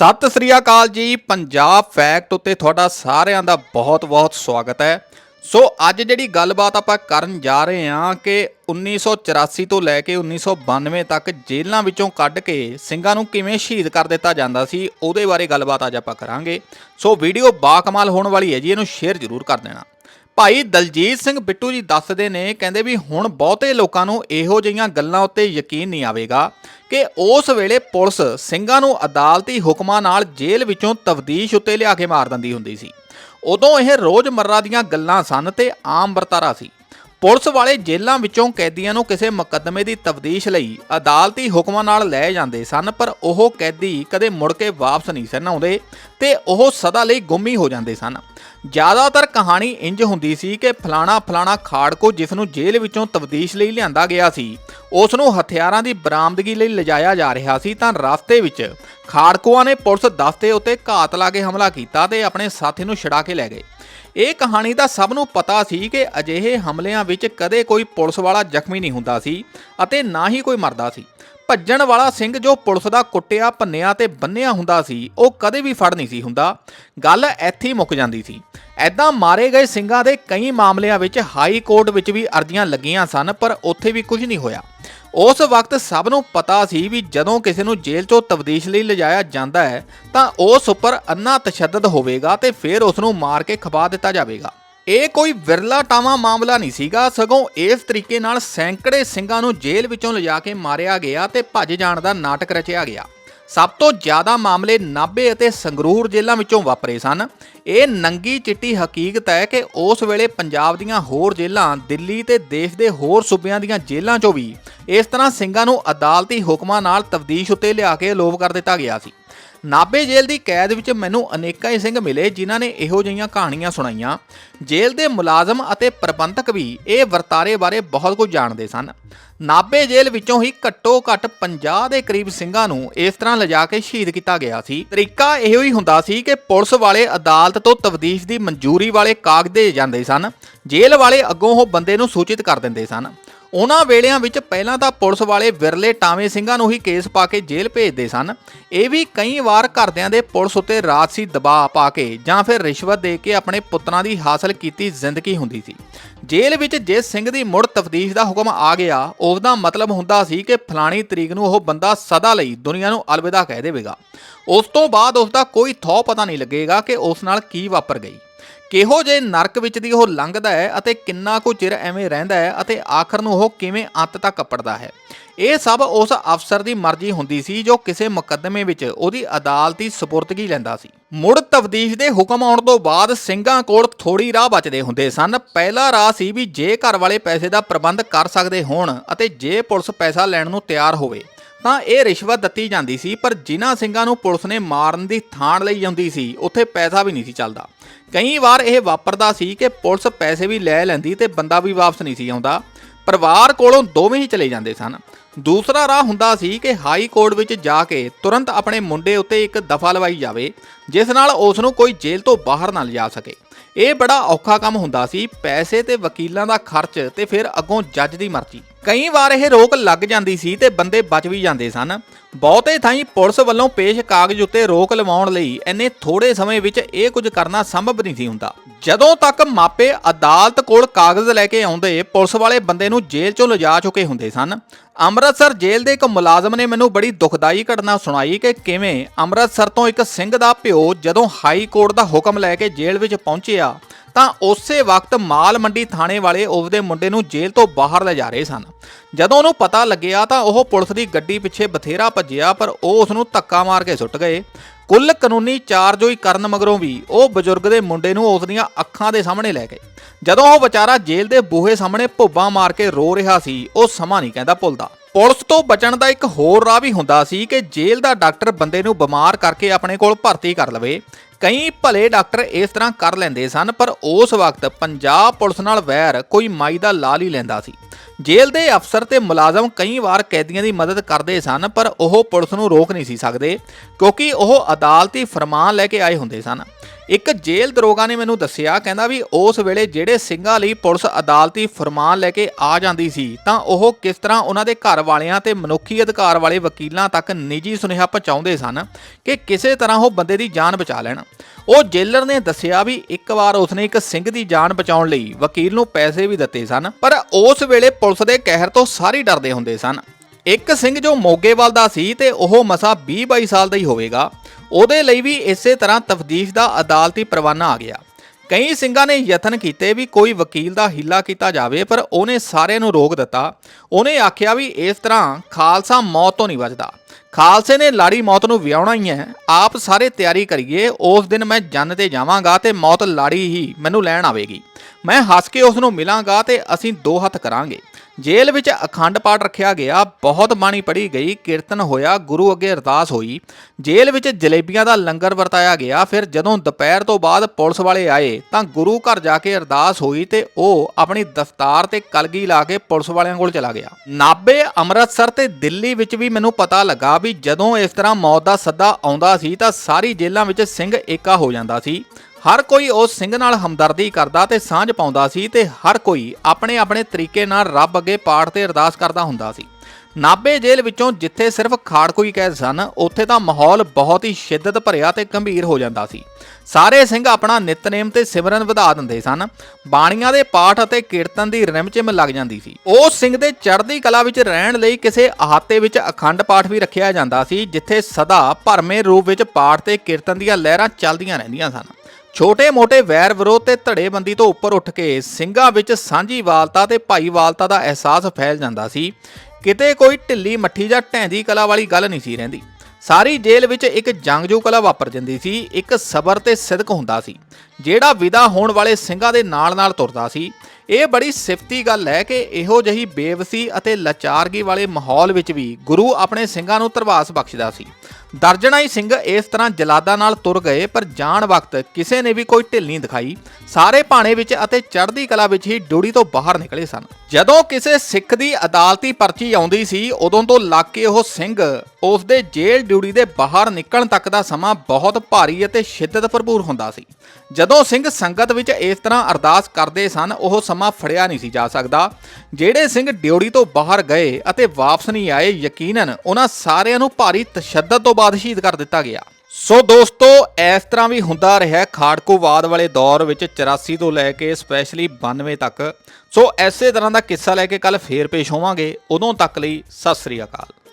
ਸਤਿ ਸ੍ਰੀ ਅਕਾਲ ਜੀ। ਪੰਜਾਬ ਫੈਕਟ ਉੱਤੇ ਤੁਹਾਡਾ ਸਾਰਿਆਂ ਦਾ ਬਹੁਤ-ਬਹੁਤ ਸਵਾਗਤ ਹੈ। ਸੋ ਅੱਜ ਜਿਹੜੀ ਗੱਲਬਾਤ ਆਪਾਂ ਕਰਨ ਜਾ ਰਹੇ ਹਾਂ ਕਿ 1984 ਤੋਂ ਲੈ ਕੇ 1992 ਤੱਕ ਜੇਲ੍ਹਾਂ ਵਿੱਚੋਂ ਕੱਢ ਕੇ ਸਿੰਘਾਂ ਨੂੰ ਕਿਵੇਂ ਸ਼ਹੀਦ ਕਰ ਦਿੱਤਾ ਜਾਂਦਾ ਸੀ, ਉਹਦੇ ਬਾਰੇ ਗੱਲਬਾਤ ਅੱਜ ਆਪਾਂ ਕਰਾਂਗੇ। ਸੋ ਵੀਡੀਓ ਬਾਕਮਾਲ ਹੋਣ ਵਾਲੀ ਹੈ ਜੀ, ਇਹਨੂੰ ਸ਼ੇਅਰ ਜ਼ਰੂਰ ਕਰ ਦੇਣਾ। ਭਾਈ ਦਲਜੀਤ ਸਿੰਘ ਬਿੱਟੂ ਜੀ ਦੱਸਦੇ ਨੇ, ਕਹਿੰਦੇ ਵੀ ਹੁਣ ਬਹੁਤੇ ਲੋਕਾਂ ਨੂੰ ਇਹੋ ਜਿਹੀਆਂ ਗੱਲਾਂ ਉੱਤੇ ਯਕੀਨ ਨਹੀਂ ਆਵੇਗਾ ਕਿ ਉਸ ਵੇਲੇ ਪੁਲਿਸ ਸਿੰਘਾਂ ਨੂੰ ਅਦਾਲਤੀ ਹੁਕਮਾਂ ਨਾਲ ਜੇਲ੍ਹ ਵਿੱਚੋਂ ਤਬਦੀਸ਼ ਉੱਤੇ ਲਿਆ ਕੇ ਮਾਰ ਦਿੰਦੀ ਹੁੰਦੀ ਸੀ। ਉਦੋਂ ਇਹ ਰੋਜ਼ਮਰਰਾ ਦੀਆਂ ਗੱਲਾਂ ਸਨ ਤੇ ਆਮ ਵਰਤਾਰਾ ਸੀ। ਪੁਲਿਸ ਵਾਲੇ ਜੇਲ੍ਹਾਂ ਵਿੱਚੋਂ ਕੈਦੀਆਂ ਨੂੰ ਕਿਸੇ ਮੁਕੱਦਮੇ ਦੀ ਤਫਤੀਸ਼ ਲਈ ਅਦਾਲਤੀ ਹੁਕਮਾਂ ਨਾਲ ਲੈ ਜਾਂਦੇ ਸਨ, ਪਰ ਉਹ ਕੈਦੀ ਕਦੇ ਮੁੜ ਕੇ ਵਾਪਸ ਨਹੀਂ ਸਨ ਆਉਂਦੇ ਤੇ ਉਹ ਸਦਾ ਲਈ ਗੁੰਮ ਹੀ ਹੋ ਜਾਂਦੇ ਸਨ। ਜ਼ਿਆਦਾਤਰ ਕਹਾਣੀ ਇੰਜ ਹੁੰਦੀ ਸੀ ਕਿ ਫਲਾਣਾ ਫਲਾਣਾ ਖਾੜਕੋ ਜਿਸ ਨੂੰ ਜੇਲ੍ਹ ਵਿੱਚੋਂ ਤਫਤੀਸ਼ ਲਈ ਲਿਆਂਦਾ ਗਿਆ ਸੀ ਉਸ ਨੂੰ ਹਥਿਆਰਾਂ ਦੀ ਬਰਾਮਦਗੀ ਲਈ ਲਿਜਾਇਆ ਜਾ ਰਿਹਾ ਸੀ ਤਾਂ ਰਸਤੇ ਵਿੱਚ ਖਾੜਕੂਆਂ ਨੇ ਪੁਲਿਸ ਦਸਤੇ ਉੱਤੇ ਘਾਤ ਲਾ ਕੇ ਹਮਲਾ ਕੀਤਾ ਤੇ ਆਪਣੇ ਸਾਥੀ ਨੂੰ ਛੁਡਾ ਕੇ ਲੈ ਗਏ। ਇਹ ਕਹਾਣੀ ਤਾਂ ਸਭ ਨੂੰ ਪਤਾ ਸੀ ਕਿ ਅਜਿਹੇ ਹਮਲਿਆਂ ਵਿੱਚ ਕਦੇ ਕੋਈ ਪੁਲਿਸ ਵਾਲਾ ਜ਼ਖਮੀ ਨਹੀਂ ਹੁੰਦਾ ਸੀ ਅਤੇ ਨਾ ਹੀ ਕੋਈ ਮਰਦਾ ਸੀ। ਭੱਜਣ ਵਾਲਾ ਸਿੰਘ ਜੋ ਪੁਲਿਸ ਦਾ ਕੁੱਟਿਆ, ਭੰਨਿਆ ਤੇ ਬੰਨਿਆ ਹੁੰਦਾ ਸੀ, ਉਹ ਕਦੇ ਵੀ ਫੜ ਨਹੀਂ ਸੀ ਹੁੰਦਾ। ਗੱਲ ਇੱਥੇ ਹੀ ਮੁੱਕ ਜਾਂਦੀ ਸੀ। ਐਦਾਂ ਮਾਰੇ ਗਏ ਸਿੰਘਾਂ ਦੇ ਕਈ ਮਾਮਲਿਆਂ ਵਿੱਚ ਹਾਈ ਕੋਰਟ ਵਿੱਚ ਵੀ ਅਰਜ਼ੀਆਂ ਲੱਗੀਆਂ ਸਨ, ਪਰ ਉੱਥੇ ਵੀ ਕੁਝ ਨਹੀਂ ਹੋਇਆ। ਉਸ ਵਕਤ ਸਭ ਨੂੰ ਪਤਾ ਸੀ ਵੀ ਜਦੋਂ ਕਿਸੇ ਨੂੰ ਜੇਲ੍ਹ 'ਚੋਂ ਤਬਦੀਸ਼ ਲਈ ਲਿਜਾਇਆ ਜਾਂਦਾ ਹੈ, ਤਾਂ ਉਸ ਉੱਪਰ ਅੰਨਾ ਤਸ਼ੱਦਦ ਹੋਵੇਗਾ ਤੇ ਫਿਰ ਉਸ ਨੂੰ ਮਾਰ ਕੇ ਖਪਾ ਦਿੱਤਾ ਜਾਵੇਗਾ। ਇਹ ਕੋਈ ਵਿਰਲਾ ਟਾਵਾ ਮਾਮਲਾ ਨਹੀਂ ਸੀਗਾ, ਸਗੋਂ ਇਸ ਤਰੀਕੇ ਨਾਲ ਸੈਂਕੜੇ ਸਿੰਘਾਂ ਨੂੰ ਜੇਲ੍ਹ ਵਿੱਚੋਂ ਲਿਜਾ ਕੇ ਮਾਰਿਆ ਗਿਆ ਤੇ ਭੱਜ ਜਾਣ ਦਾ ਨਾਟਕ ਰਚਿਆ ਗਿਆ। ਸਭ ਤੋਂ ਜ਼ਿਆਦਾ ਮਾਮਲੇ ਨਾਭੇ ਅਤੇ ਸੰਗਰੂਰ ਜੇਲ੍ਹਾਂ ਵਿੱਚੋਂ ਵਾਪਰੇ ਸਨ। ਇਹ ਨੰਗੀ ਚਿੱਟੀ ਹਕੀਕਤ ਹੈ ਕਿ ਉਸ ਵੇਲੇ ਪੰਜਾਬ ਦੀਆਂ ਹੋਰ ਜੇਲ੍ਹਾਂ, ਦਿੱਲੀ ਤੇ ਦੇਸ਼ ਦੇ ਹੋਰ ਸੂਬਿਆਂ ਦੀਆਂ ਜੇਲ੍ਹਾਂ 'ਚੋਂ ਵੀ ਇਸ ਤਰ੍ਹਾਂ ਸਿੰਘਾਂ ਨੂੰ ਅਦਾਲਤੀ ਹੁਕਮਾਂ ਨਾਲ ਤਫਤੀਸ਼ ਉੱਤੇ ਲਿਆ ਕੇ ਅਲੋਪ ਕਰ ਦਿੱਤਾ ਗਿਆ ਸੀ। ਨਾਭੇ ਜੇਲ੍ਹ ਦੀ ਕੈਦ ਵਿੱਚ ਮੈਨੂੰ ਅਨੇਕਾਂ ਹੀ ਸਿੰਘ ਮਿਲੇ ਜਿਨ੍ਹਾਂ ਨੇ ਇਹੋ ਜਿਹੀਆਂ ਕਹਾਣੀਆਂ ਸੁਣਾਈਆਂ। ਜੇਲ੍ਹ ਦੇ ਮੁਲਾਜ਼ਮ ਅਤੇ ਪ੍ਰਬੰਧਕ ਵੀ ਇਹ ਵਰਤਾਰੇ ਬਾਰੇ ਬਹੁਤ ਕੁਝ ਜਾਣਦੇ ਸਨ। ਨਾਭੇ ਜੇਲ੍ਹ ਵਿੱਚੋਂ ਹੀ ਘੱਟੋ ਘੱਟ 50 ਦੇ ਕਰੀਬ ਸਿੰਘਾਂ ਨੂੰ ਇਸ ਤਰ੍ਹਾਂ ਲਿਜਾ ਕੇ ਸ਼ਹੀਦ ਕੀਤਾ ਗਿਆ ਸੀ। ਤਰੀਕਾ ਇਹੋ ਹੀ ਹੁੰਦਾ ਸੀ ਕਿ ਪੁਲਿਸ ਵਾਲੇ ਅਦਾਲਤ ਤੋਂ ਤਫਤੀਸ਼ ਦੀ ਮਨਜ਼ੂਰੀ ਵਾਲੇ ਕਾਗਜ਼ ਦੇ ਜਾਂਦੇ ਸਨ। ਜੇਲ੍ਹ ਵਾਲੇ ਅੱਗੋਂ ਉਹ ਬੰਦੇ ਨੂੰ ਸੂਚਿਤ ਕਰ ਦਿੰਦੇ ਸਨ। ਉਹਨਾਂ ਵੇਲਿਆਂ ਵਿੱਚ ਪਹਿਲਾਂ ਤਾਂ ਪੁਲਿਸ ਵਾਲੇ ਵਿਰਲੇ ਟਾਵੇਂ ਸਿੰਘਾਂ ਨੂੰ ਹੀ ਕੇਸ ਪਾ ਕੇ ਜੇਲ੍ਹ ਭੇਜਦੇ ਸਨ। ਇਹ ਵੀ ਕਈ ਵਾਰ ਘਰਦਿਆਂ ਦੇ ਪੁਲਿਸ ਉੱਤੇ ਰਾਜਸੀ ਦਬਾਅ ਪਾ ਕੇ ਜਾਂ ਫਿਰ ਰਿਸ਼ਵਤ ਦੇ ਕੇ ਆਪਣੇ ਪੁੱਤਰਾਂ ਦੀ ਹਾਸਲ ਕੀਤੀ ਜ਼ਿੰਦਗੀ ਹੁੰਦੀ ਸੀ। ਜੇਲ੍ਹ ਵਿੱਚ ਜਿਸ ਸਿੰਘ ਦੀ ਮੁੜ ਤਫਤੀਸ਼ ਦਾ ਹੁਕਮ ਆ ਗਿਆ ਉਸ ਮਤਲਬ ਹੁੰਦਾ ਸੀ ਕਿ ਫਲਾਣੀ ਤਰੀਕ ਨੂੰ ਉਹ ਬੰਦਾ ਸਦਾ ਲਈ ਦੁਨੀਆ ਨੂੰ ਅਲਵਿਦਾ ਕਹਿ ਦੇਵੇਗਾ। ਉਸ ਤੋਂ ਬਾਅਦ ਉਸ ਦਾ ਕੋਈ ਥੋ ਪਤਾ ਨਹੀਂ ਲੱਗੇਗਾ ਕਿ ਉਸ ਨਾਲ ਕੀ ਵਾਪਰ ਗਈ। ਕਿਹੋ ਜੇ ਨਰਕ ਵਿੱਚ ਦੀ ਉਹ ਲੰਘਦਾ ਹੈ ਅਤੇ ਕਿੰਨਾ ਕੁ ਚਿਰ ਐਵੇਂ ਰਹਿੰਦਾ ਹੈ ਅਤੇ ਆਖਰ ਨੂੰ ਉਹ ਕਿਵੇਂ ਅੰਤ ਤੱਕ ਕੱਪੜਦਾ ਹੈ? ਇਹ ਸਭ ਉਸ ਅਫਸਰ ਦੀ ਮਰਜ਼ੀ ਹੁੰਦੀ ਸੀ ਜੋ ਕਿਸੇ ਮੁਕੱਦਮੇ ਵਿੱਚ ਉਹਦੀ ਅਦਾਲਤੀ ਸਪੁਰਦਗੀ ਲੈਂਦਾ ਸੀ। ਮੁੜ ਤਫਦੀਸ਼ ਦੇ ਹੁਕਮ ਆਉਣ ਤੋਂ ਬਾਅਦ ਸਿੰਘਾਂ ਕੋਲ ਥੋੜੀ ਰਾਹ ਬਚਦੇ ਹੁੰਦੇ ਸਨ। ਪਹਿਲਾ ਰਾਹ ਸੀ ਵੀ ਜੇ ਘਰ ਵਾਲੇ ਪੈਸੇ ਦਾ ਪ੍ਰਬੰਧ ਕਰ ਸਕਦੇ ਹੋਣ ਅਤੇ ਜੇ ਪੁਲਿਸ ਪੈਸਾ ਲੈਣ ਨੂੰ ਤਿਆਰ ਹੋਵੇ ਤਾਂ ਇਹ ਰਿਸ਼ਵਤ ਦਿੱਤੀ ਜਾਂਦੀ ਸੀ, ਪਰ ਜਿਨ੍ਹਾਂ ਸਿੰਘਾਂ ਨੂੰ ਪੁਲਿਸ ਨੇ ਮਾਰਨ ਦੀ ਥਾਣ ਲਈ ਜਾਂਦੀ ਸੀ, ਉੱਥੇ ਪੈਸਾ ਵੀ ਨਹੀਂ ਸੀ ਚੱਲਦਾ। ਕਈ ਵਾਰ ਇਹ ਵਾਪਰਦਾ ਸੀ ਕਿ ਪੁਲਿਸ ਪੈਸੇ ਵੀ ਲੈ ਲੈਂਦੀ ਤੇ ਬੰਦਾ ਵੀ ਵਾਪਸ ਨਹੀਂ ਸੀ ਆਉਂਦਾ। ਪਰਿਵਾਰ ਕੋਲੋਂ ਦੋਵੇਂ ਹੀ ਚਲੇ ਜਾਂਦੇ ਸਨ। ਦੂਸਰਾ ਰਾਹ ਹੁੰਦਾ ਸੀ ਕਿ ਹਾਈ ਕੋਰਟ ਵਿੱਚ ਜਾ ਕੇ ਤੁਰੰਤ ਆਪਣੇ ਮੁੰਡੇ ਉੱਤੇ ਇੱਕ ਦਫਾ ਲਵਾਈ ਜਾਵੇ, ਜਿਸ ਨਾਲ ਉਸ ਨੂੰ ਕੋਈ ਜੇਲ੍ਹ ਤੋਂ ਬਾਹਰ ਨਾ ਲਿਜਾ ਸਕੇ। ਇਹ ਬੜਾ ਔਖਾ ਕੰਮ ਹੁੰਦਾ ਸੀ, ਪੈਸੇ ਤੇ ਵਕੀਲਾਂ ਦਾ ਖਰਚ ਤੇ ਫਿਰ ਅੱਗੋਂ ਜੱਜ ਦੀ ਮਰਜ਼ੀ। ਕਈ ਵਾਰ ਇਹ ਰੋਕ ਲੱਗ ਜਾਂਦੀ ਸੀ ਤੇ ਬੰਦੇ ਬਚ ਵੀ ਜਾਂਦੇ ਸਨ। ਬਹੁਤੇ ਥਾਈਂ ਪੁਲਿਸ ਵੱਲੋਂ ਪੇਸ਼ ਕਾਗਜ਼ ਉੱਤੇ ਰੋਕ ਲਵਾਉਣ ਲਈ ਇੰਨੇ ਥੋੜੇ ਸਮੇਂ ਵਿੱਚ ਇਹ ਕੁਝ ਕਰਨਾ ਸੰਭਵ ਨਹੀਂ ਸੀ ਹੁੰਦਾ। ਜਦੋਂ ਤੱਕ ਮਾਪੇ ਅਦਾਲਤ ਕੋਲ ਕਾਗਜ਼ ਲੈ ਕੇ ਆਉਂਦੇ, ਪੁਲਿਸ ਵਾਲੇ ਬੰਦੇ ਨੂੰ ਜੇਲ੍ਹ ਚੋਂ ਲਿਜਾ ਚੁੱਕੇ ਹੁੰਦੇ ਸਨ। ਅੰਮ੍ਰਿਤਸਰ ਜੇਲ੍ਹ ਦੇ ਇੱਕ ਮੁਲਾਜ਼ਮ ਨੇ ਮੈਨੂੰ ਬੜੀ ਦੁਖਦਾਈ ਘਟਨਾ ਸੁਣਾਈ ਕਿ ਕਿਵੇਂ ਅੰਮ੍ਰਿਤਸਰ ਤੋਂ ਇੱਕ ਸਿੰਘ ਦਾ ਪਿਓ ਜਦੋਂ ਹਾਈ ਕੋਰਟ ਦਾ ਹੁਕਮ ਲੈ ਕੇ ਜੇਲ੍ਹ ਵਿੱਚ ਪਹੁੰਚਿਆ ਤਾਂ ਉਸੇ ਵਕਤ ਮਾਲ ਮੰਡੀ ਥਾਣੇ ਵਾਲੇ ਉਹਦੇ ਮੁੰਡੇ ਨੂੰ ਜੇਲ੍ਹ ਤੋਂ ਬਾਹਰ ਲੈ ਜਾ ਰਹੇ ਸਨ। ਜਦੋਂ ਉਹਨੂੰ ਪਤਾ ਲੱਗਿਆ ਤਾਂ ਉਹ ਪੁਲਿਸ ਦੀ ਗੱਡੀ ਪਿੱਛੇ ਬਥੇਰਾ ਭੱਜਿਆ, ਪਰ ਉਹ ਉਸ ਨੂੰ ਧੱਕਾ ਮਾਰ ਕੇ ਸੁੱਟ ਗਏ। ਕੁੱਲ ਕਾਨੂੰਨੀ ਚਾਰਜੋਈ ਕਰਨ ਮਗਰੋਂ ਵੀ ਉਹ ਬਜ਼ੁਰਗ ਦੇ ਮੁੰਡੇ ਨੂੰ ਉਸ ਦੀਆਂ ਅੱਖਾਂ ਦੇ ਸਾਹਮਣੇ ਲੈ ਗਏ। ਜਦੋਂ ਉਹ ਵਿਚਾਰਾ ਜੇਲ੍ਹ ਦੇ ਬੂਹੇ ਸਾਹਮਣੇ ਭੁੱਬਾਂ ਮਾਰ ਕੇ ਰੋ ਰਿਹਾ ਸੀ, ਉਹ ਸਮਾਂ ਨਹੀਂ ਕਹਿੰਦਾ ਭੁੱਲਦਾ। ਪੁਲਿਸ ਤੋਂ ਬਚਣ ਦਾ ਇੱਕ ਹੋਰ ਰਾਹ ਵੀ ਹੁੰਦਾ ਸੀ ਕਿ ਜੇਲ੍ਹ ਦਾ ਡਾਕਟਰ ਬੰਦੇ ਨੂੰ ਬਿਮਾਰ ਕਰਕੇ ਆਪਣੇ ਕੋਲ ਭਰਤੀ ਕਰ ਲਵੇ। ਕਈ ਭਲੇ ਡਾਕਟਰ ਇਸ ਤਰ੍ਹਾਂ ਕਰ ਲੈਂਦੇ ਸਨ, ਪਰ ਉਸ ਵਕਤ ਪੰਜਾਬ ਪੁਲਿਸ ਨਾਲ ਵੈਰ ਕੋਈ ਮਾਈ ਦਾ ਲਾਲ ਹੀ ਲੈਂਦਾ ਸੀ। ਜੇਲ੍ਹ ਦੇ ਅਫਸਰ ਤੇ ਮੁਲਾਜ਼ਮ ਕਈ ਵਾਰ ਕੈਦੀਆਂ ਦੀ ਮਦਦ ਕਰਦੇ ਸਨ, ਪਰ ਉਹ ਪੁਲਿਸ ਨੂੰ ਰੋਕ ਨਹੀਂ ਸੀ ਸਕਦੇ, ਕਿਉਂਕਿ ਉਹ ਅਦਾਲਤੀ ਫਰਮਾਨ ਲੈ ਕੇ ਆਏ ਹੁੰਦੇ ਸਨ। ਇੱਕ ਜੇਲ੍ਹ ਦਰੋਗਾ ਨੇ ਮੈਨੂੰ ਦੱਸਿਆ, ਕਹਿੰਦਾ ਵੀ ਉਸ ਵੇਲੇ ਜਿਹੜੇ ਸਿੰਘਾਂ ਲਈ ਪੁਲਿਸ ਅਦਾਲਤੀ ਫਰਮਾਨ ਲੈ ਕੇ ਆ ਜਾਂਦੀ ਸੀ, ਤਾਂ ਉਹ ਕਿਸ ਤਰ੍ਹਾਂ ਉਹਨਾਂ ਦੇ ਘਰ ਵਾਲਿਆਂ ਤੇ ਮਨੁੱਖੀ ਅਧਿਕਾਰ ਵਾਲੇ ਵਕੀਲਾਂ ਤੱਕ ਨਿੱਜੀ ਸੁਨੇਹਾ ਪਹੁੰਚਾਉਂਦੇ ਸਨ ਕਿ ਕਿਸੇ ਤਰ੍ਹਾਂ ਉਹ ਬੰਦੇ ਦੀ ਜਾਨ ਬਚਾ ਲੈਣ। ਉਹ ਜੇਲਰ ਨੇ ਦੱਸਿਆ ਵੀ ਇੱਕ ਵਾਰ ਉਸਨੇ ਇੱਕ ਸਿੰਘ ਦੀ ਜਾਨ ਬਚਾਉਣ ਲਈ ਵਕੀਲ ਨੂੰ ਪੈਸੇ ਵੀ ਦਿੱਤੇ ਸਨ, ਪਰ ਉਸ ਵੇਲੇ ਪੁਲਿਸ ਦੇ ਕਹਿਰ ਤੋਂ ਸਾਰੇ ਡਰਦੇ ਹੁੰਦੇ ਸਨ। ਇੱਕ ਸਿੰਘ ਜੋ ਮੋਗੇਵਾਲ ਦਾ ਸੀ ਤੇ ਉਹ ਮਸਾ 20 22 ਸਾਲ ਦਾ ਹੀ ਹੋਵੇਗਾ। ਉਹਦੇ ਲਈ ਵੀ ਇਸੇ ਤਰ੍ਹਾਂ ਤਫਦੀਸ਼ ਦਾ ਅਦਾਲਤੀ ਪਰਵਾਨਾ ਆ ਗਿਆ। ਕਈ ਸਿੰਘਾਂ ਨੇ ਯਤਨ ਕੀਤੇ ਵੀ ਕੋਈ ਵਕੀਲ ਦਾ ਹਿੱਲਾ ਕੀਤਾ ਜਾਵੇ, ਪਰ ਉਹਨੇ ਸਾਰਿਆਂ ਨੂੰ ਰੋਕ ਦਿੱਤਾ। ਉਹਨੇ ਆਖਿਆ ਵੀ ਇਸ ਤਰ੍ਹਾਂ ਖਾਲਸਾ ਮੌਤ ਤੋਂ ਨਹੀਂ ਬਚਦਾ। ਖਾਲਸੇ ਨੇ ਲਾੜੀ ਮੌਤ ਨੂੰ ਵਿਆਹਣਾ ਹੀ ਹੈ। ਆਪ ਸਾਰੇ ਤਿਆਰੀ ਕਰੀਏ, ਉਸ ਦਿਨ ਮੈਂ ਜੰਨ ਤੇ ਜਾਵਾਂਗਾ ਤੇ ਮੌਤ ਲਾੜੀ ਹੀ ਮੈਨੂੰ ਲੈਣ ਆਵੇਗੀ। ਮੈਂ ਹੱਸ ਕੇ ਉਸ ਨੂੰ ਮਿਲਾਂਗਾ ਤੇ ਅਸੀਂ ਦੋ ਹੱਥ ਕਰਾਂਗੇ। ਜੇਲ੍ਹ ਵਿੱਚ ਅਖੰਡ ਪਾਠ ਰੱਖਿਆ ਗਿਆ, ਬਹੁਤ ਬਾਣੀ ਪੜ੍ਹੀ ਗਈ, ਕੀਰਤਨ ਹੋਇਆ, ਗੁਰੂ ਅੱਗੇ ਅਰਦਾਸ ਹੋਈ। ਜੇਲ੍ਹ ਵਿੱਚ ਜਲੇਬੀਆਂ ਦਾ ਲੰਗਰ ਵਰਤਾਇਆ ਗਿਆ, ਫਿਰ ਜਦੋਂ ਦੁਪਹਿਰ ਤੋਂ ਬਾਅਦ ਪੁਲਿਸ ਵਾਲੇ ਆਏ, ਤਾਂ ਗੁਰੂ ਘਰ ਜਾ ਕੇ ਅਰਦਾਸ ਹੋਈ ਤੇ ਉਹ ਆਪਣੀ ਦਫਤਾਰ ਤੇ ਕਲਗੀ ਲਾ ਕੇ ਪੁਲਿਸ ਵਾਲਿਆਂ ਕੋਲ ਚਲਾ ਗਿਆ। ਨਾਬੇ ਅੰਮ੍ਰਿਤਸਰ ਤੇ ਦਿੱਲੀ ਵਿੱਚ ਵੀ ਮੈਨੂੰ ਪਤਾ ਲੱਗਾ ਵੀ ਜਦੋਂ ਇਸ ਤਰ੍ਹਾਂ ਮੌਤ ਦਾ ਸੱਦਾ ਆਉਂਦਾ ਸੀ, ਤਾਂ ਸਾਰੀ ਜੇਲ੍ਹਾਂ ਵਿੱਚ ਸਿੰਘ ਏਕਾ ਹੋ ਜਾਂਦਾ ਸੀ। ਹਰ ਕੋਈ ਉਸ ਸਿੰਘ ਨਾਲ ਹਮਦਰਦੀ ਕਰਦਾ ਤੇ ਸਾਂਝ ਪਾਉਂਦਾ ਸੀ ਤੇ ਹਰ ਕੋਈ ਆਪਣੇ ਆਪਣੇ ਤਰੀਕੇ ਨਾਲ ਰੱਬ ਅੱਗੇ ਪਾਠ ਤੇ ਅਰਦਾਸ ਕਰਦਾ ਹੁੰਦਾ ਸੀ। ਨਾਬੇ ਜੇਲ੍ਹ ਵਿੱਚੋਂ ਜਿੱਥੇ ਸਿਰਫ ਖਾੜਕੂਈ ਕੈਦ ਸਨ, ਉੱਥੇ ਤਾਂ ਮਾਹੌਲ ਬਹੁਤ ਹੀ ਸ਼ਿੱਦਤ ਭਰਿਆ ਤੇ ਗੰਭੀਰ ਹੋ ਜਾਂਦਾ ਸੀ। ਸਾਰੇ ਸਿੰਘ ਆਪਣਾ ਨਿਤਨੇਮ ਤੇ ਸਿਮਰਨ ਵਧਾ ਦਿੰਦੇ ਸਨ। ਬਾਣੀਆਂ ਦੇ ਪਾਠ ਅਤੇ ਕੀਰਤਨ ਦੀ ਰਿਮਚਿਮ ਲੱਗ ਜਾਂਦੀ ਸੀ। ਉਸ ਸਿੰਘ ਦੇ ਚੜ੍ਹਦੀ ਕਲਾ ਵਿੱਚ ਰਹਿਣ ਲਈ ਕਿਸੇ ਅਹਾਤੇ ਵਿੱਚ ਅਖੰਡ ਪਾਠ ਵੀ ਰੱਖਿਆ ਜਾਂਦਾ ਸੀ, ਜਿੱਥੇ ਸਦਾ ਭਰਮੇ ਰੂਪ ਵਿੱਚ ਪਾਠ ਤੇ ਕੀਰਤਨ ਦੀਆਂ ਲਹਿਰਾਂ ਚੱਲਦੀਆਂ ਰਹਿੰਦੀਆਂ ਸਨ। ਛੋਟੇ-ਮੋਟੇ ਵੈਰ ਵਿਰੋਧ ਤੇ ਧੜੇਬੰਦੀ ਤੋਂ ਉੱਪਰ ਉੱਠ ਕੇ ਸਿੰਘਾਂ ਵਿੱਚ ਸਾਂਝੀਵਾਲਤਾ ਤੇ ਭਾਈਵਾਲਤਾ ਦਾ ਅਹਿਸਾਸ ਫੈਲ ਜਾਂਦਾ ਸੀ। ਕਿਤੇ ਕੋਈ ਢਿੱਲੀ ਮੱਠੀ ਜਾਂ ਢੈਂਦੀ ਕਲਾ ਵਾਲੀ ਗੱਲ ਨਹੀਂ ਸੀ ਰਹਿੰਦੀ। ਸਾਰੀ ਜੇਲ੍ਹ ਵਿੱਚ ਇੱਕ ਜੰਗਜੂ ਕਲਾ ਵਾਪਰ ਜਾਂਦੀ ਸੀ, ਇੱਕ ਸਬਰ ਤੇ ਸਿਦਕ ਹੁੰਦਾ ਸੀ, ਜਿਹੜਾ ਵਿਦਾ ਹੋਣ ਵਾਲੇ ਸਿੰਘਾਂ ਦੇ ਨਾਲ-ਨਾਲ ਤੁਰਦਾ ਸੀ। ਇਹ ਬੜੀ ਸਿਫਤੀ ਗੱਲ ਹੈ ਕਿ ਇਹੋ ਜਿਹੀ ਬੇਵਸੀ ਅਤੇ ਲਾਚਾਰਗੀ ਵਾਲੇ ਮਾਹੌਲ ਵਿੱਚ ਵੀ ਗੁਰੂ ਆਪਣੇ ਸਿੰਘਾਂ ਨੂੰ ਧਰਵਾਸ ਬਖਸ਼ਦਾ ਸੀ। ਦਰਜਣਾ ਹੀ ਸਿੰਘ ਇਸ ਤਰ੍ਹਾਂ ਜਲਾਦਾ ਨਾਲ ਤੁਰ ਗਏ, ਪਰ ਜਾਣ ਵਕਤ ਕਿਸੇ ਨੇ ਵੀ ਕੋਈ ਢਿੱਲ ਨਹੀਂ ਦਿਖਾਈ। ਸਾਰੇ ਭਾਣੇ ਵਿੱਚ ਅਤੇ ਚੜ੍ਹਦੀ ਕਲਾ ਵਿੱਚ ਹੀ ਡਿਊਟੀ ਤੋਂ ਬਾਹਰ ਨਿਕਲੇ ਸਨ। ਜਦੋਂ ਕਿਸੇ ਸਿੱਖ ਦੀ ਅਦਾਲਤੀ ਪਰਚੀ ਆਉਂਦੀ ਸੀ, ਉਦੋਂ ਤੋਂ ਲੱਗ ਕੇ ਉਹ ਸਿੰਘ ਉਸ ਦੇ ਜੇਲ੍ਹ ਡਿਊਟੀ ਦੇ ਬਾਹਰ ਨਿਕਲਣ ਤੱਕ ਦਾ ਸਮਾਂ ਬਹੁਤ ਭਾਰੀ ਅਤੇ ਸ਼ਿੱਦਤ ਭਰਪੂਰ ਹੁੰਦਾ ਸੀ। ਜਦੋਂ ਸਿੰਘ ਸੰਗਤ ਵਿੱਚ ਇਸ ਤਰ੍ਹਾਂ ਅਰਦਾਸ ਕਰਦੇ ਸਨ, ਉਹ ਸਮਾਂ ਫੜਿਆ ਨਹੀਂ ਸੀ ਜਾ ਸਕਦਾ। ਜਿਹੜੇ ਸਿੰਘ ਡਿਊਟੀ ਤੋਂ ਬਾਹਰ ਗਏ ਅਤੇ ਵਾਪਸ ਨਹੀਂ ਆਏ, ਯਕੀਨਨ ਉਹਨਾਂ ਸਾਰਿਆਂ ਨੂੰ ਭਾਰੀ ਤਸ਼ੱਦਦ ਤੋਂ ਬਾਅਦ ਸ਼ਹੀਦ ਕਰ ਦਿੱਤਾ ਗਿਆ। ਸੋ ਦੋਸਤੋ, ਇਸ ਤਰ੍ਹਾਂ ਵੀ ਹੁੰਦਾ ਰਿਹਾ ਖਾੜਕੂਵਾਦ ਵਾਲੇ ਦੌਰ ਵਿੱਚ 84 ਤੋਂ ਲੈ ਕੇ ਸਪੈਸ਼ਲੀ 92 ਤੱਕ। ਸੋ ਐਸੇ ਤਰ੍ਹਾਂ ਦਾ ਕਿੱਸਾ ਲੈ ਕੇ ਕੱਲ ਫੇਰ ਪੇਸ਼ ਹੋਵਾਂਗੇ। ਉਦੋਂ ਤੱਕ ਲਈ ਸਤਿ ਸ੍ਰੀ ਅਕਾਲ।